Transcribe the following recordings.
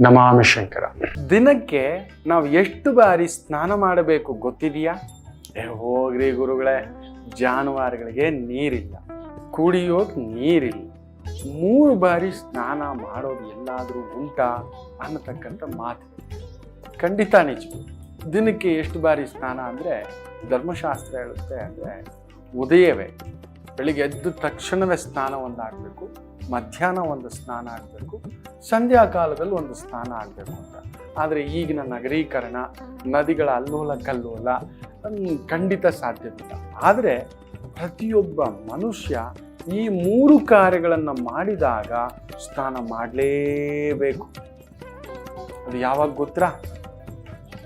ನಮಾಮಿ ಶಂಕರ ದಿನಕ್ಕೆ ನಾವು ಎಷ್ಟು ಬಾರಿ ಸ್ನಾನ ಮಾಡಬೇಕು ಗೊತ್ತಿದೆಯಾ? ಹೋಗ್ರಿ ಗುರುಗಳೇ, ಜಾನುವಾರುಗಳಿಗೆ ನೀರಿಲ್ಲ. ಕುಡಿಯೋಕೆ ನೀರಿಲ್ಲ. ಮೂರು ಬಾರಿ ಸ್ನಾನ ಮಾಡೋದು ಎಲ್ಲಾದರೂ ಉಂಟಾ ಅನ್ನತಕ್ಕಂಥ ಮಾತು. ಖಂಡಿತ ನಿಜ. ದಿನಕ್ಕೆ ಎಷ್ಟು ಬಾರಿ ಸ್ನಾನ ಅಂದರೆ ಧರ್ಮಶಾಸ್ತ್ರ ಹೇಳುತ್ತೆ ಅಂದರೆ ಉದಯವೇ. ಬೆಳಿಗ್ಗೆ ಎದ್ದ ತಕ್ಷಣವೇ ಸ್ನಾನ ಒಂದು ಆಗಬೇಕು, ಮಧ್ಯಾಹ್ನ ಒಂದು ಸ್ನಾನ ಆಗಬೇಕು, ಸಂಧ್ಯಾ ಕಾಲದಲ್ಲಿ ಒಂದು ಸ್ನಾನ ಆಗಬೇಕು ಅಂತ. ಆದರೆ ಈಗಿನ ನಗರೀಕರಣ, ನದಿಗಳ ಅಲ್ಲೋಲ ಕಲ್ಲೋಲ ಖಂಡಿತ ಸಾಧ್ಯವಿಲ್ಲ ಆದರೆ ಪ್ರತಿಯೊಬ್ಬ ಮನುಷ್ಯ ಈ ಮೂರು ಕಾರ್ಯಗಳನ್ನು ಮಾಡಿದಾಗ ಸ್ನಾನ ಮಾಡಲೇಬೇಕು. ಅದು ಯಾವಾಗ ಗೊತ್ತಾ?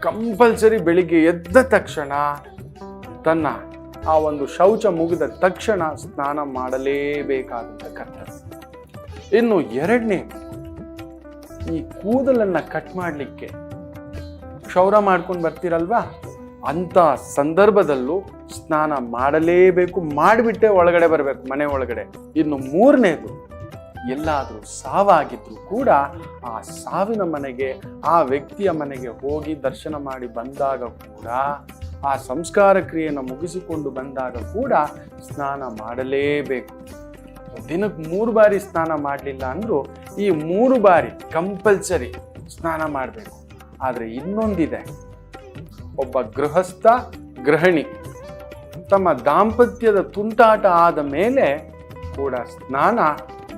ಕಂಪಲ್ಸರಿ ಬೆಳಿಗ್ಗೆ ಎದ್ದ ತಕ್ಷಣ ತನ್ನ ಆ ಒಂದು ಶೌಚ ಮುಗಿದ ತಕ್ಷಣ ಸ್ನಾನ ಮಾಡಲೇಬೇಕಾದಂಥ ಕರ್ತವ್ಯ. ಇನ್ನು ಎರಡನೇ, ಈ ಕೂದಲನ್ನ ಕಟ್ ಮಾಡಲಿಕ್ಕೆ ಕ್ಷೌರ ಮಾಡ್ಕೊಂಡು ಬರ್ತೀರಲ್ವಾ? ಅಂತ ಸಂದರ್ಭದಲ್ಲೂ ಸ್ನಾನ ಮಾಡಲೇಬೇಕು, ಮಾಡಿಬಿಟ್ಟೆ ಒಳಗಡೆ ಬರಬೇಕು, ಮನೆ ಒಳಗಡೆ. ಇನ್ನು ಮೂರನೇದು, ಎಲ್ಲಾದರೂ ಸಾವಾಗಿದ್ರು ಕೂಡ ಆ ಸಾವಿನ ಮನೆಗೆ, ಆ ವ್ಯಕ್ತಿಯ ಮನೆಗೆ ಹೋಗಿ ದರ್ಶನ ಮಾಡಿ ಬಂದಾಗ ಕೂಡ ಆ ಸಂಸ್ಕಾರ ಕ್ರಿಯೆಯನ್ನು ಮುಗಿಸಿಕೊಂಡು ಬಂದಾಗ ಕೂಡ ಸ್ನಾನ ಮಾಡಲೇಬೇಕು. ದಿನಕ್ಕೆ ಮೂರು ಬಾರಿ ಸ್ನಾನ ಮಾಡಲಿಲ್ಲ ಅಂದರೂ ಈ ಮೂರು ಬಾರಿ ಕಂಪಲ್ಸರಿ ಸ್ನಾನ ಮಾಡಬೇಕು. ಆದರೆ ಇನ್ನೊಂದಿದೆ. ಒಬ್ಬ ಗೃಹಸ್ಥ ಗೃಹಿಣಿ ತಮ್ಮ ದಾಂಪತ್ಯದ ತುಂಟಾಟ ಆದ ಮೇಲೆ ಕೂಡ ಸ್ನಾನ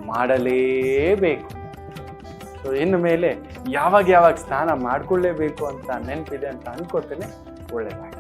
ಮಾಡಲೇಬೇಕು. ಸೊ ಇನ್ನು ಮೇಲೆ ಯಾವಾಗ ಯಾವಾಗ ಸ್ನಾನ ಮಾಡಿಕೊಳ್ಳೇಬೇಕು ಅಂತ ನೆನಪಿದೆ ಅಂತ ಅನ್ಕೋತೇನೆ ಒಳ್ಳೆಯದಾಗಿ